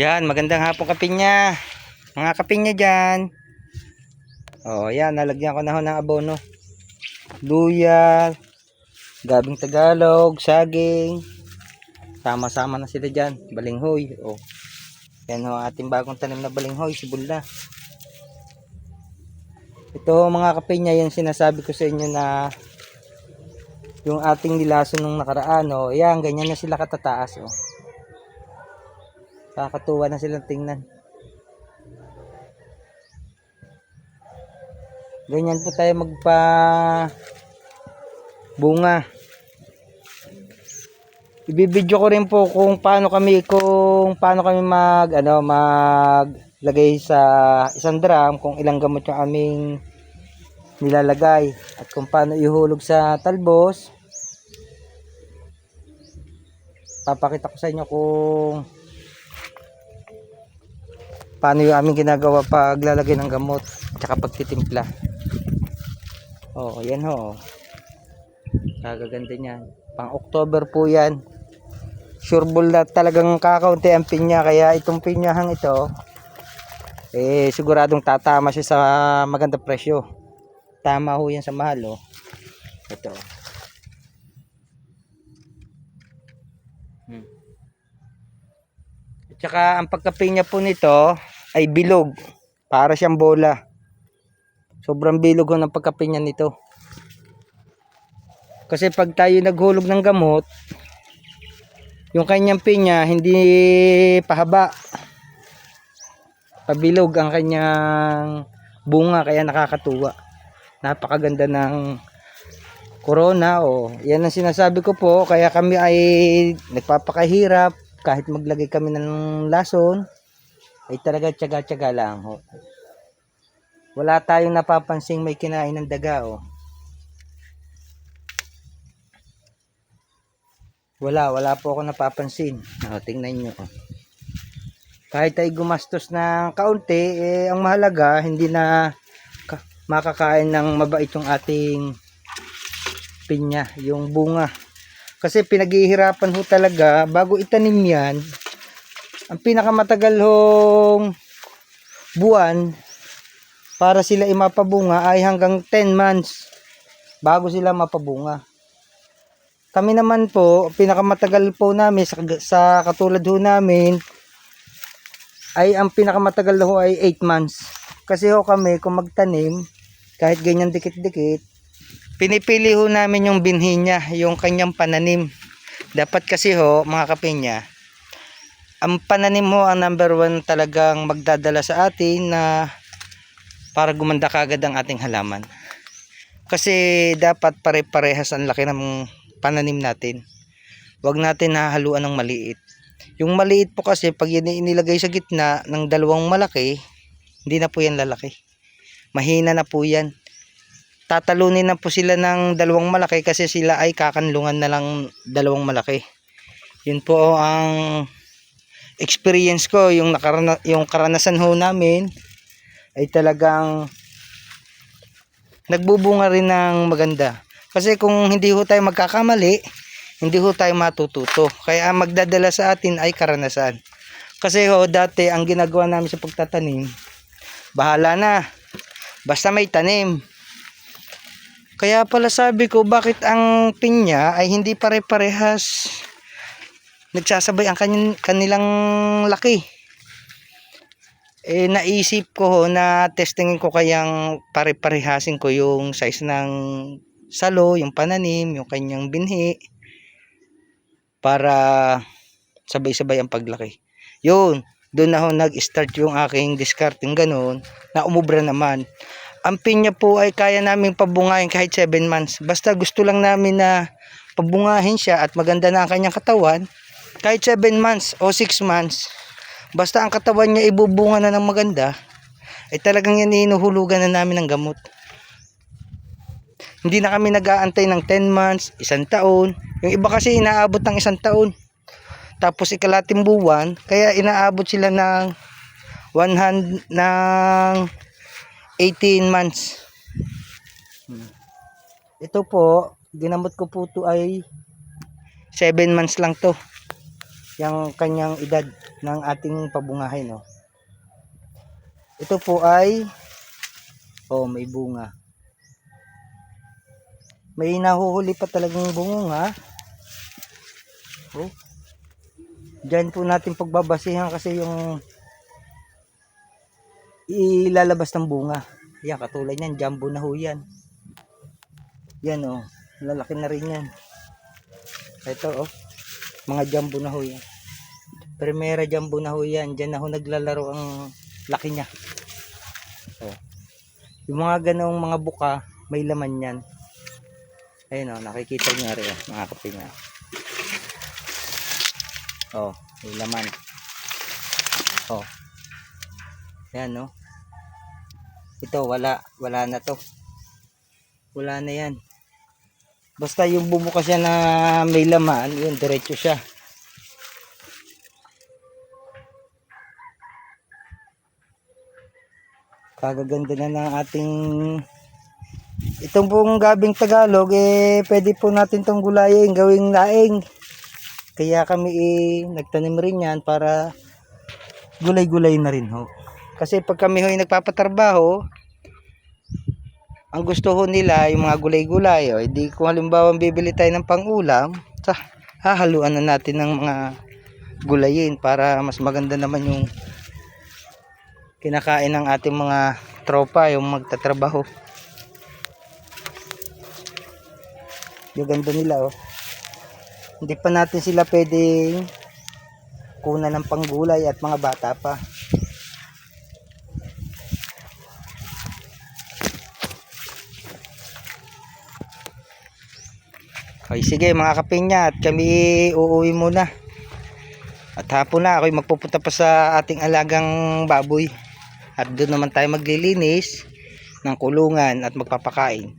Yan, magandang hapon kapinya. Mga kapinya dyan. Oh, yan, nalagyan ko na ho ng abono. Luya, gabing Tagalog, saging. Sama-sama na sila dyan. Balinghoy. Oh. Yan ho, ating bagong tanim na balinghoy, sibula. Ito mga kapinya, yan sinasabi ko sa inyo na yung ating nilaso nung nakaraan, oh. Yan, ganyan na sila katataas, oh. Kakatuwa na silang tingnan. Ganyan po tayo magpa bunga. Ibibidyo ko rin po kung paano kami kung paano kami mag ano maglagay sa isang drum kung ilang gamot yung aming nilalagay at kung paano ihulog sa talbos. Papakita ko sa inyo kung paano yung aming ginagawa pag lalagay ng gamot tsaka pagtitimpla? Oh yan ho. Kagaganda niyan. Pang October po yan. Sure ball na talagang kakaunti ang pinya kaya itong pinyahang ito eh siguradong tatama siya sa maganda presyo. Tama ho yan sa mahal oh. Ito At saka ang pagkapinya po nito ay bilog. Para siyang bola. Sobrang bilog ho ng pagkapinya nito. Kasi pag tayo naghulog ng gamot, yung kanyang pinya hindi pahaba. Pabilog ang kanyang bunga kaya nakakatuwa. Napakaganda ng corona o yan ang sinasabi ko po kaya kami ay nagpapakahirap kahit maglagay kami ng lason ay talaga tiyaga-tiyaga lang ho. Wala tayong napapansing may kinain ng daga oh. Wala, wala po ako napapansin. Oh, tingnan nyo oh. Kahit ay gumastos ng kaunti, eh, ang mahalaga hindi na ka- makakain ng mabait yung ating pinya, yung bunga. Kasi pinaghihirapan ho talaga bago itanim yan. Ang pinakamatagal hong buwan para sila ay mapabunga ay hanggang 10 months bago sila mapabunga. Kami naman po, pinakamatagal po namin sa, sa katulad ho namin ay ang pinakamatagal ho ay 8 months. Kasi ho kami kung magtanim kahit ganyan dikit-dikit pinipili ho namin yung binhi niya, yung kanyang pananim. Dapat kasi ho, mga kapinya, ang pananim mo ang number one talagang magdadala sa atin na para gumanda kagad ang ating halaman. Kasi dapat pare-parehas ang laki ng pananim natin. Huwag natin nahaluan ng maliit. Yung maliit po kasi pag yun inilagay sa gitna ng dalawang malaki, hindi na po yan lalaki. Mahina na po yan tatalunin na po sila ng dalawang malaki kasi sila ay kakanlungan na lang dalawang malaki. Yun po ang experience ko, yung nakarana, yung karanasan ho namin ay talagang nagbubunga rin ng maganda. Kasi kung hindi ho tayo magkakamali, hindi ho tayo matututo. Kaya ang magdadala sa atin ay karanasan. Kasi ho, dati ang ginagawa namin sa pagtatanim, bahala na. Basta may tanim, kaya pala sabi ko bakit ang pinya ay hindi pare-parehas nagsasabay ang kanilang, kanilang laki. Eh naisip ko na testingin ko kayang pare-parehasin ko yung size ng salo, yung pananim, yung kanyang binhi para sabay-sabay ang paglaki. Yun, doon na ho nag-start yung aking discarding ganun na umubra naman ang pinya po ay kaya naming pabungahin kahit 7 months. Basta gusto lang namin na pabungahin siya at maganda na ang kanyang katawan. Kahit 7 months o 6 months, basta ang katawan niya ibubunga na ng maganda, ay talagang yan inuhulugan na namin ng gamot. Hindi na kami nag-aantay ng 10 months, isang taon. Yung iba kasi inaabot ng isang taon. Tapos ikalating buwan, kaya inaabot sila ng 100 ng 18 months. Hmm. Ito po, ginamot ko po to ay 7 months lang to. yung kanyang edad ng ating pabungahin. No? Ito po ay oh may bunga. May nahuhuli pa talagang bunga. Oh. Diyan po natin pagbabasihan kasi yung ilalabas ng bunga. Yan, katulad yan, jumbo na ho yan. Yan oh, lalaki na rin yan. Ito oh, mga jumbo na ho yan. Primera jumbo na ho yan. Diyan na ho naglalaro ang laki niya. Oh. Yung mga ganong mga buka, may laman yan. Ayun oh, nakikita niyo rin oh, mga kapinga. Oh, may laman. Oh. Yan no. Ito wala, wala na to. Wala na yan. Basta yung bumukas siya na may laman, yun diretso siya. Kagaganda na ng ating itong pong gabing Tagalog eh pwede po natin tong gulayin gawing laing. Kaya kami eh, nagtanim rin yan para gulay-gulay na rin ho. Kasi pag kami ho ay nagpapatrabaho, ang gusto ho nila yung mga gulay-gulay. O, hindi kung halimbawa bibili tayo ng pangulam, sa hahaluan na natin ng mga gulayin para mas maganda naman yung kinakain ng ating mga tropa, yung magtatrabaho. Yung ganda nila oh. Hindi pa natin sila pwedeng kuna ng panggulay at mga bata pa. Okay, sige mga kapinya at kami uuwi muna. At hapon na ako'y magpupunta pa sa ating alagang baboy. At doon naman tayo maglilinis ng kulungan at magpapakain.